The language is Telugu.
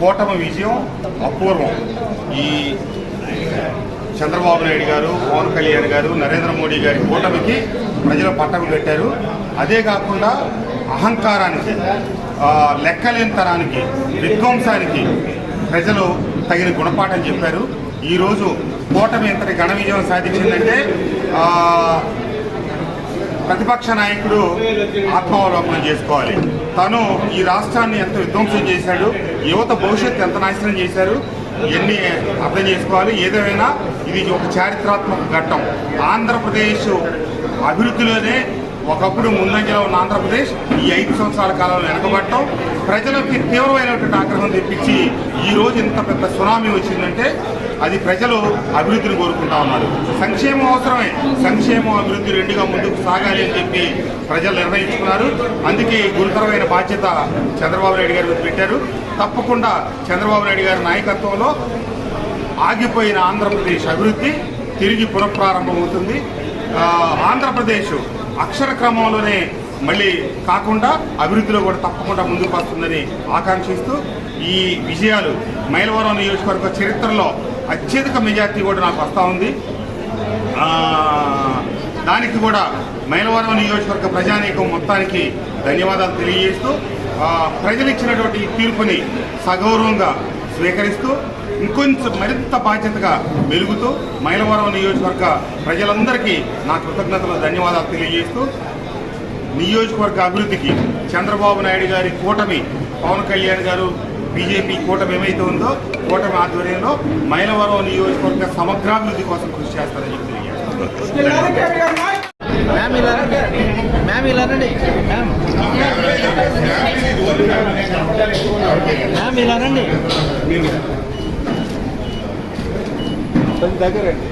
కూటమి విజయం అపూర్వం. ఈ చంద్రబాబు నాయుడు గారు పవన్ కళ్యాణ్ గారు నరేంద్ర మోడీ గారి కూటమికి ప్రజలు పట్టం కట్టారు. అదే కాకుండా అహంకారానికి లెక్కలేని లెక్కలేనితనానికి విధ్వంసానికి ప్రజలు తగిన గుణపాఠం చెప్పారు. ఈరోజు కూటమి ఇంతటి ఘన విజయం సాధించిందంటే ప్రతిపక్ష నాయకుడు ఆత్మావలోకనం చేసుకోవాలి. తను ఈ రాష్ట్రాన్ని ఎంత విధ్వంసం చేశాడు. యువత భవిష్యత్తు ఎంత నాశనం చేశారు ఎన్ని అర్థం చేసుకోవాలి. ఏదేమైనా ఇది ఒక చారిత్రాత్మక ఘట్టం. ఆంధ్రప్రదేశ్ అభివృద్ధిలోనే ఒకప్పుడు ముందంజలో ఉన్న ఆంధ్రప్రదేశ్ ఈ ఐదు సంవత్సరాల కాలంలో వెనకబడటం. ప్రజలకి తీవ్రమైనటువంటి ఆగ్రహం తెప్పించి ఈ రోజు ఇంత పెద్ద సునామీ వచ్చిందంటే అది ప్రజలు అభివృద్ధిని కోరుకుంటా ఉన్నారు. సంక్షేమం అవసరమే. సంక్షేమం అభివృద్ధి రెండుగా ముందుకు సాగాలి అని చెప్పి ప్రజలు నిర్ణయించుకున్నారు. అందుకే గురుతరమైన బాధ్యత చంద్రబాబు నాయుడు గారి పెట్టారు. తప్పకుండా చంద్రబాబు నాయుడు గారి నాయకత్వంలో ఆగిపోయిన ఆంధ్రప్రదేశ్ అభివృద్ధి తిరిగి పునఃప్రారంభమవుతుంది. ఆంధ్రప్రదేశ్ అక్షర క్రమంలోనే మళ్ళీ కాకుండా అభివృద్ధిలో కూడా తప్పకుండా ముందుకు వస్తుందని ఆకాంక్షిస్తూ ఈ విజయాలు మైలవరం నియోజకవర్గ చరిత్రలో అత్యధిక మెజార్టీ కూడా నాకు వస్తూ ఉంది. దానికి కూడా మైలవరం నియోజకవర్గ ప్రజానీకం మొత్తానికి ధన్యవాదాలు తెలియజేస్తూ ప్రజలు ఇచ్చినటువంటి తీర్పుని సగౌరవంగా స్వీకరిస్తూ ఇంకొంచెం మరింత బాధ్యతగా మెలుగుతూ మైలవరం నియోజకవర్గ ప్రజలందరికీ నా కృతజ్ఞతలు ధన్యవాదాలు తెలియజేస్తూ నియోజకవర్గ అభివృద్ధికి చంద్రబాబు నాయుడు గారి కూటమి పవన్ కళ్యాణ్ గారు బీజేపీ కూటమి ఏమైతే ఉందో కూటమి ఆధ్వర్యంలో మైలవరం నియోజకవర్గ సమగ్రాభివృద్ధి కోసం కృషి చేస్తారని చెప్పి తెలియజేస్తాను మ్యామ్ ఇలా రండి మ్యామ్ ఇలా రండి మ్యామ్ మ్యామ్ ఇలా రండి. దగ్గరండి